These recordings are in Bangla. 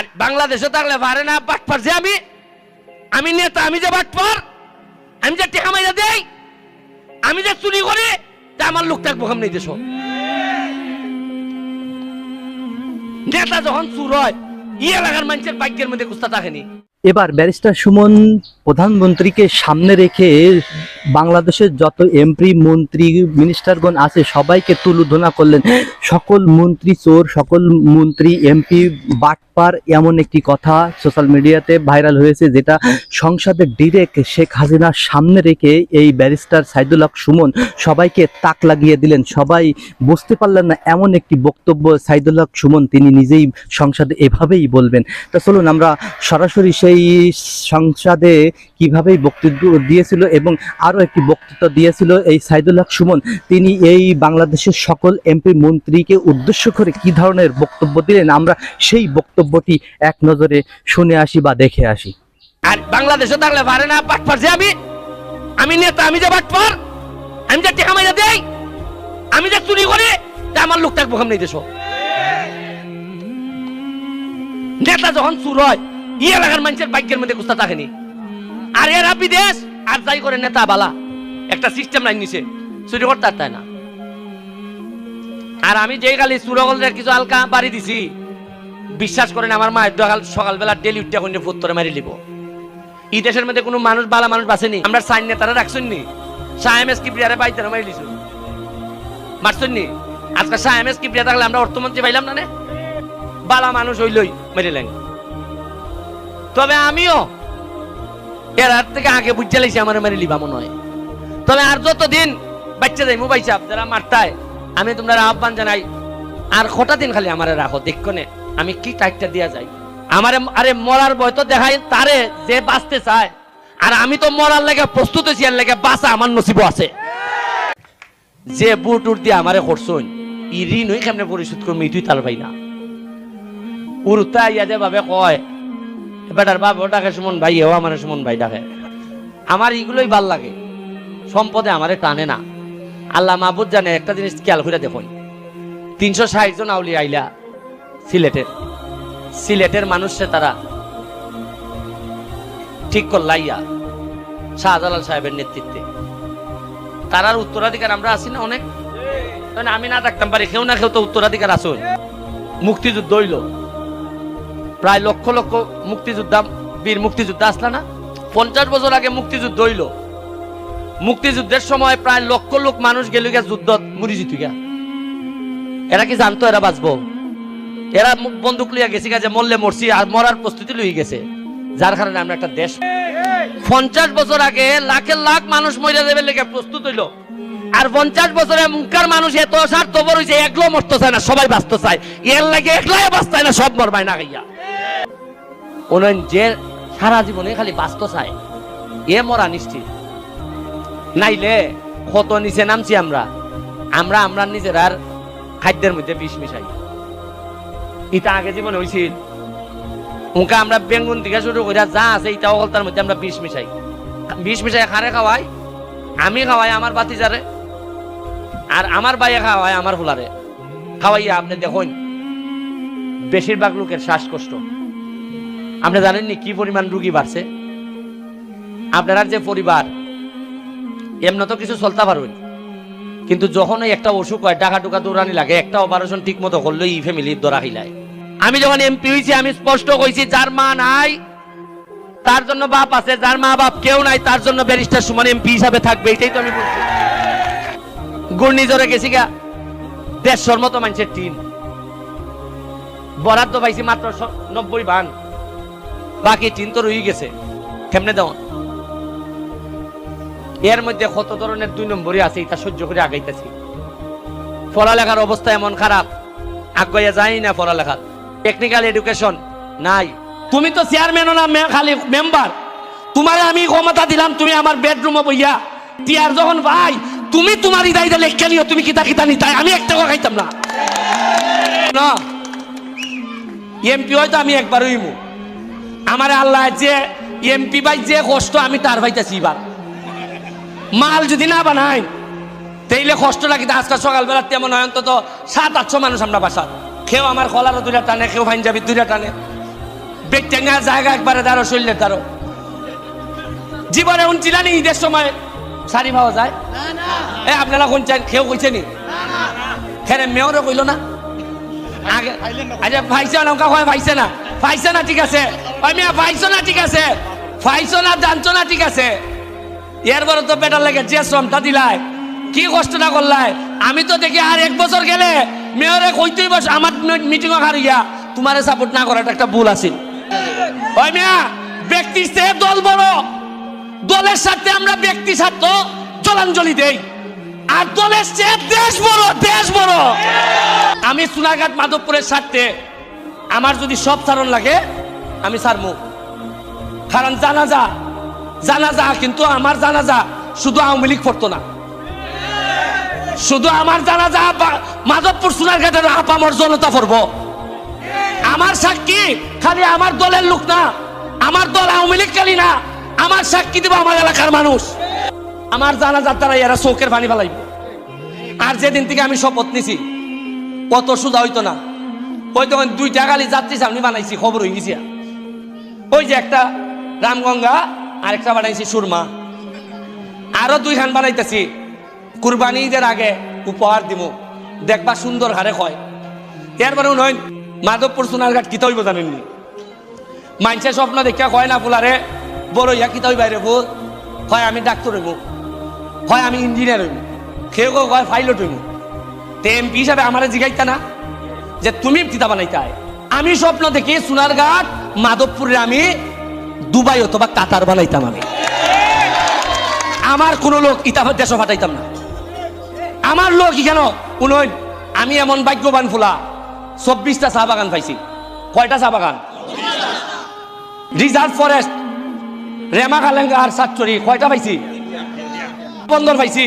আর বাংলাদেশে থাকলে পারে না বাটপার যে আমি আমি নেতা, আমি যে বাটপার আমি যে টেকা মাইরা দেই, আমি যে চুরি করি, তা আমার লোক থাকব নেই দেশ নেতা যখন চুর হয় ই এলাকার মানুষের ভাগ্যের মধ্যে কুস্তা থাকেনি। এবার ব্যারিস্টার সুমন প্রধানমন্ত্রীকে সামনে রেখে বাংলাদেশের যত এমপি, মন্ত্রী, মিনিস্টারগণ আছে, সবাইকে তুলুধনা করলেন। সকল মন্ত্রী চোর, সকল মন্ত্রী এমপি বাটপার এমন একটি কথা সোশ্যাল মিডিয়াতে ভাইরাল হয়েছে, যেটা সংসদে ডিরেক্ট শেখ হাসিনার সামনে রেখে এই ব্যারিস্টার সাইদুল হক সুমন সবাইকে তাক লাগিয়ে দিলেন। সবাই বুঝতে পারলেন না, এমন একটি বক্তব্য সাইদুল হক সুমন তিনি নিজেই সংসদে এভাবেই বলবেন। তা চলুন, আমরা সরাসরি সেই সংসদে কীভাবে বক্তব্য দিয়েছিল এবং আরও একটি বক্তৃতা দিয়েছিল এই সাইদুল হক সুমন, তিনি এই বাংলাদেশের সকল এমপি মন্ত্রীকে উদ্দেশ্য করে কি ধরনের বক্তব্য দিলেন? আমরা সেই বক্তব্যটি এক নজরে শুনে আসি বা দেখে আসি। আর বাংলাদেশে থাকলে পারে না যে আমি। আমি নেতা, আমি যে আমি যে টেকা দেই, আমি যে চুরি করি, তা আমার লোক থাকব দেশ? নেতা যখন চুর হয় ই এলাকার মানুষের ভাগ্যের মধ্যে কুস্তা থাকেনি। আর এরা বিদেশ, আর যাই করে নেতা বালা। একটা সিস্টেম লাইন নিছে। চুরি করতে তাই না। আর আমি যেই খালি চুরগলের কিছু হালকা বাড়ি দিছি, বিশ্বাস করেন আমার মা সকাল সকালবেলা ডেলি উঠতে এখন ফুত্তরে মারি লিব এই দেশের মধ্যে কোনো মানুষ বালা মানুষ বাসেনি আমরা সাইন নেতারা রাখছেন নি। সাহেমেস কিপ্রিয়ারে পাইতে মারি লিছু মারছেন নি? আজকে সাহেমেস কিপ্রিয়া থাকলে আমরা অর্থমন্ত্রী পাইলাম না নে? বালা মানুষ হইলই মেরিলেন তবে আমিও এর হাত থেকে আগে বুঝতে লাইছি আমার মারি লিবা হয় তবে আর যতদিন বাচ্চা যাই মোবাইল চাপ যারা মারতায় আমি তোমরা আহ্বান জানাই, আর কটা দিন খালি আমারে রাখো দেখনে আমি কি টাইটটা দিয়া যাই। আমারে, আরে মরার ভয় তো দেখাই, তারে যে বাঁচতে চায়, আর আমি তো মরার লেগে প্রস্তুত হয়েছি, এর লেগে বাঁচা আমার নসিব আছে। যে বুট উট দিয়ে আমারে করছুন ই ঋণ হই কেমনে পরিশোধ করব, তুই তার ভাই না। উরুতা ইয়া ভাবে কয় বেটার বাপ ডাকে সুমন ভাই, এও আমার সুমন ভাই ডাকে আমার এগুলোই ভালো লাগে। সম্পদে আমারে টানে না। আল্লাহ মাহবুদ জানে, একটা জিনিস খেয়াল করে দেখুন। তিনশো ষাট জন আউলি আইলা সিলেটের। সিলেটের মানুষে তারা ঠিক করলাইয়া শাহজালাল সাহেবের নেতৃত্বে। তারার উত্তরাধিকার আমরা আছি না অনেক? আমি না থাকতাম পারি, কেউ না কেউ তো উত্তরাধিকার আসুন মুক্তিযুদ্ধ হইল। প্রায় লক্ষ লক্ষ মুক্তিযোদ্ধা বীর মুক্তিযোদ্ধা আসলা না? পঞ্চাশ বছর আগে মুক্তিযুদ্ধ হইল। মুক্তিযুদ্ধের সময় প্রায় লক্ষ লোক মানুষ গেল গিয়া যুদ্ধ মরি জিতু গিয়া এরা কি জানতো এরা বাঁচবো? এরা বন্দুক লিয়া গেছে যে মরলে মরছি আর মরার প্রস্তুতি লই গেছে। যার কারণে আমরা একটা দেশ পঞ্চাশ বছর আগে লাখের লাখ মানুষ মরে যাবে লেগে প্রস্তুত হইল। আর পঞ্চাশ বছরে মুখকার মানুষ এত স্বার্থপর হয়েছে একলো মরতে চায় না, সবাই বাঁচতে চায়। এর লাগে একলাই বাঁচতে না, সব মরবাই না গাইয়া ওনার যে সারা জীবনে খালি বাঁচতে চায় এ মরা নিশ্চিত। নাইলে কত নিচে নামছি আমরা। আমরা আমরা নিজের আর খাদ্যের মধ্যে বিষ মিশাই। এটা আগে জীবনে হয়েছিল উনকা আমরা বেঙ্গুন থেকে শুরু করে যা আছে এটা অগলতার মধ্যে আমরা বিষ মিশাই। বিষ মিশাই খারে খাওয়াই? আমি খাওয়াই আমার বাতিজারে আর আমার বাইয়ে খাওয়াই আমার ফুলারে। খাওয়াইয়া আপনি দেখুন বেশিরভাগ লোকের শ্বাসকষ্ট। আপনি জানেননি কি পরিমাণ রুগী বাড়ছে? আপনার যে পরিবার এমন তো কিছু চলতে পারবেন কিন্তু যখন একটা অসুখ হয় টাকা টুকা দৌড়ানি লাগে, একটা অপারেশন ঠিক মতো করলে এই ফ্যামিলির দরা হিলায় আমি যখন এমপি হয়েছি, আমি স্পষ্ট কইছি, যার মা নাই, তার জন্য বাপ আছে, যার মা বাপ কেউ নাই, তার জন্য ব্যারিস্টার সুমন এমপি হিসাবে থাকবে এটাই তো আমি বলছি। ঘূর্ণিঝড়ে গেছি গা, দেড়শোর মতো মানুষের টিম বরাদ্দ পাইছি মাত্র নব্বই ভান বাকি টিন তো রয়ে গেছে। কেমনে দেওয়া এর মধ্যে কত ধরনের দুই নম্বরই আছে, এটা সহ্য করে আগাইতেছি। পড়ালেখার অবস্থা এমন খারাপ, আগাইয়া যাই না পড়ালেখা টেকনিক্যাল এডুকেশন নাই। তুমি তো চেয়ারম্যানও না খালি মেম্বার তোমার আমি ক্ষমতা দিলাম, তুমি আমার বেডরুমে বইয়া। টিয়ার যখন ভাই, তুমি তোমার ইদাইদা লেখা নিও, তুমি কিতা কিতা নি তাই আমি একটা খাইতাম না। না। এমপি হয়তো আমি একবার হইমু। আমার আল্লাহ যে এমপি ভাই যে কষ্ট আমি তার ভাইতাছি এবার। মাল যদি না বানাই তাইলে কষ্ট লাগে আজকাল সকালবেলা তেমন হয় অন্তত সাত, আটশো মানুষ আমরা বাসা কেউ আমার কলারও দুইটা টানে, কেউ পাঞ্জাবি দুইটা টানে। বেটেঙ্গা জায়গা একবারে দাঁড়ো শরীরে দাঁড়ো জীবনে উনছিলেন ঈদের সময়। শাড়ি পাওয়া যায়? এ, আপনারা কোন চান কেউ কইছে নি? খেরে মেয়রও কইল না? আগে আচ্ছা পাইছে না পাইছে না? পাইছে না ঠিক আছে? ওই মিয়া পাইছো না ঠিক আছে? পাইছো না জানছো না ঠিক আছে? এর বড় তো বেটার লাগে যে শ্রমটা দিলাই কি কষ্টটা করলাই আমি তো দেখি আর এক বছর গেলে মেয়রে কইতেই বস, আমার মিটিং হারিয়া তোমারে সাপোর্ট না করাটা একটা ভুল আছে। ওই মিয়া, ব্যক্তির চেয়ে দল বড়। দলের সাথে আমরা ব্যক্তি স্বার্থ জলাঞ্জলি দেই। আর দলের চেয়ে দেশ বড় দেশ বড়। আমি সোনারঘাট মাধবপুরের স্বার্থে আমার যদি সব সারণ লাগে, আমি সারমু কারণ জানাজা জানাজা কিন্তু আমার জানাজা, শুধু আওয়ামী লীগ পড়তো না। শুধু আমার জানাজা মাধবপুর সোনারঘাটের আপামর জনতা পড়ব। আমার সাক্ষী খালি আমার দলের লোক না, আমার দল আওয়ামী লীগ খালি না, আমার সাক্ষী দিব আমার এলাকার মানুষ। আমার জানাজার দ্বারা এরা চোখের পানি ফেলাইব। আর যেদিন থেকে আমি শপথ নিছি, অত সুদা হইতো না। ওই তখন দুইটা গালি যাত্রী সামনে বানাইছি, খবর হয়ে গেছি। ওই যে একটা রামগঙ্গা আর একটা বানাইছি সুরমা। আরও দুই খান বানাইতেছি। কুরবানি ঈদের আগে উপহার দিব দেখবা সুন্দর হারে হয়। এরপরে নয় মাধবপুর সোনারঘাট কিতা হইব জানেননি মানছে স্বপ্ন দেখা কয় না ফুলারে বড় ইয়া কিতা হইবাই রে হয় আমি ডাক্তার হইব। হয় আমি ইঞ্জিনিয়ার হইব। কেউ কেউ কয় পাইলট হইব। তে এমপি হিসাবে আমার জিগাইতা না? যে তুমি কিতা বানাইতে হয় আমি স্বপ্ন দেখি সোনারঘাট মাধবপুরে আমি দুবাই অথবা কাতার বানাইতাম আমি। আমার কোনো লোক ইতাফার দেশ ফাটাইতাম না। আমার লোক কেন উনই আমি এমন ভাগ্যবান ফুলা, চব্বিশটা চা বাগান পাইছি। কয়টা চা বাগান? রিজার্ভ ফরেস্ট, রেমা কালেঙ্গা আর সাতচুরি, কয়টা পাইছি? বন্দর পাইছি।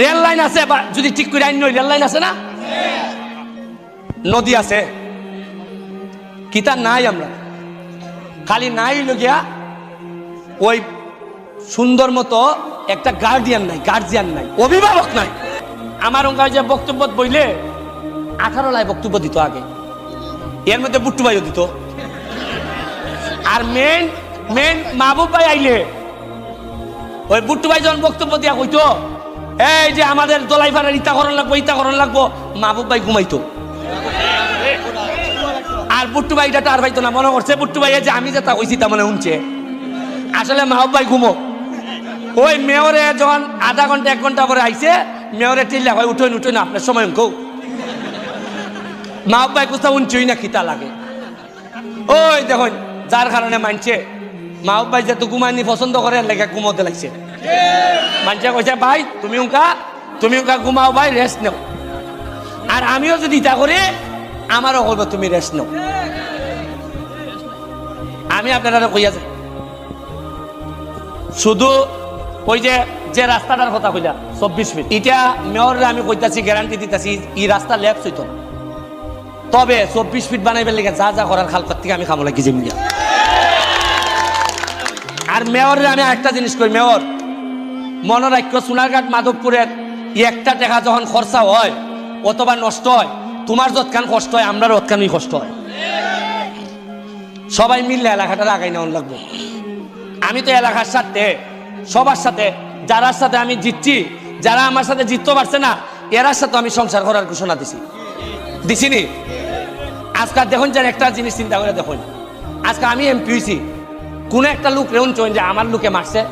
রেল লাইন আছে যদি ঠিক করে আইন রেল লাইন আছে না? নদী আছে। কিতা নাই আমরা। খালি নাই লগিয়া ওই সুন্দর মতো একটা গার্ডিয়ান নাই গার্জিয়ান নাই, অভিভাবক নাই। আমার অঙ্কা যে বক্তব্য বইলে আঠারো লাই বক্তব্য দিত আগে। এর মধ্যে বুট্টু ভাইও দিত। আর মেন মেন মাহবুব ভাই আইলে ওই বুট্টু ভাই যখন বক্তব্য দিয়া কইতো, এই যে আমাদের দলাই ফাড়ার ইতা করণ লাগবো ইতা করণ লাগবো, মাহবুব ভাই ঘুমাইতো। আর বুট্টু ভাই এটা আর পাইতো না, মনে করছে বুট্টু ভাই যে আমি যেটা কইছি তা মনে শুনছে। আসলে মাহবুব ভাই ঘুমো। ওই মেয়রে যখন আধা ঘণ্টা, এক ঘণ্টা পরে আইছে, মেয়রে টিল্লা হয় উঠোই উঠোই না আপনার সময় কৌ মা বাবাই কোথাও উঞ্চই না খিতা লাগে। ওই দেখুন, যার কারণে মানছে। মা বাবাই যেহেতু ঘুমাইনি পছন্দ করে লেগে ঘুমোতে লাগছে। মানছে, কইছে, ভাই, তুমি উনকা তুমি উনকা ঘুমাও, ভাই রেস্ট নেও। আর আমিও যদি ইটা করি, আমারও করব, তুমি রেস্ট নেও। আমি আপনারা কইয়া যাই। শুধু ওই যে যে রাস্তাটার কথা কইলা, চব্বিশ ফিট এটা মেয়র আমি কইতাছি গ্যারান্টি দিতেছি এই রাস্তা হইতো না। তবে চব্বিশ ফিট বানাইবার লেগে যা যা করার খালকার থেকে আমি খামো লাগি জমি আর মেয়রের আমি একটা জিনিস করি মেয়র মনোরাজ্য সোনারঘাট মাধবপুরের একটা টাকা যখন খরচা হয়, অথবা নষ্ট হয়, তোমার যৎকান কষ্ট হয় আমরার অতকানই কষ্ট হয়। সবাই মিললে এলাকাটা আগাই নেওয়ার লাগবে। আমি তো এলাকার সাথে, সবার সাথে, যারার সাথে আমি জিতছি, যারা আমার সাথে জিততে পারছে না, এরার সাথে আমি সংসার করার ঘোষণা দিছি। দিছিনি? আজকাল দেখুন যেন একটা জিনিস চিন্তা করে দেখুন। আজকে আমি এমপি হয়েছি কোনো একটা লোক রেউন চোন যে আমার লোকে মারছে।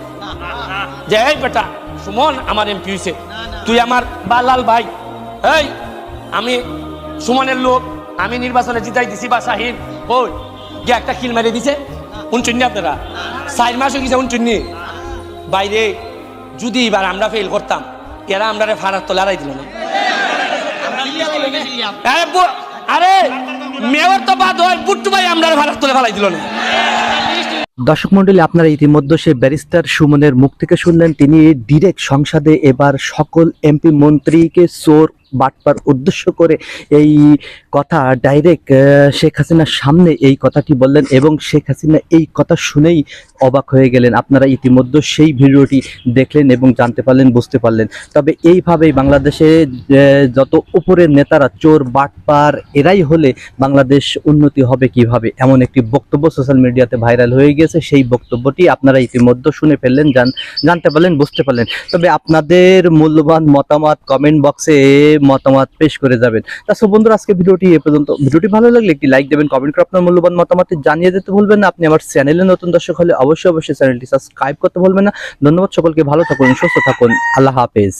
যে, এই বেটা, সুমন আমার এমপি হয়েছে তুই আমার বালাল ভাই। এই, আমি সুমনের লোক, আমি নির্বাচনে জিতাই দিছি বা শাহিন। ওই গিয়ে একটা কিল মেরে দিছে। উনচুন্নি আপনারা? চার মাস হয়ে গেছে উনচুন্নি। বাইরে যদি এবার আমরা ফেল করতাম এরা আমরা ফারার তোলে আড়াই দিল না। আরে মেয়র তো বাদ হয় বুট্টু ভাই আমরা ফারার তোলে ফেলাই দিল না। দর্শক মন্ডলী আপনারা ইতিমধ্যে সেই ব্যারিস্টার সুমনের মুখ থেকে শুনলেন তিনি ডিরেক্ট সংসদে এবার সকল এমপি মন্ত্রীকে চোর বাটপার উদ্দেশ্য করে এই কথা ডাইরেক্ট শেখ হাসিনার সামনে এই কথাটি বললেন এবং শেখ হাসিনা এই কথা শুনেই অবাক হয়ে গেলেন। আপনারা ইতিমধ্যে সেই ভিডিওটি দেখলেন এবং জানতে পারলেন, বুঝতে পারলেন। তবে এইভাবেই বাংলাদেশে যত উপরের নেতারা চোর, বাটপার, এরাই হলে বাংলাদেশ উন্নতি হবে কীভাবে? এমন একটি বক্তব্য সোশ্যাল মিডিয়াতে ভাইরাল হয়ে গেছে। সেই বক্তব্যটি আপনারা ইতিমধ্যে শুনে ফেললেন, জান, জানতে পারলেন, বুঝতে পারলেন। তবে আপনাদের মূল্যবান মতামত কমেন্ট বক্সে মতামত পেশ করে যাবেন। তা সো বন্ধুরা, আজকে ভিডিওটি এ পর্যন্ত। ভিডিওটি ভালো লাগলে একটি লাইক দেবেন, কমেন্ট করে আপনার মূল্যবান মতামত জানিয়ে দিতে ভুলবেন না। আপনি আমার চ্যানেলে নতুন দর্শক হলে অবশ্যই অবশ্যই চ্যানেলটি সাবস্ক্রাইব করতে ভুলবেন না। ধন্যবাদ সকলকে, ভালো থাকুন, সুস্থ থাকুন। আল্লাহ হাফেজ।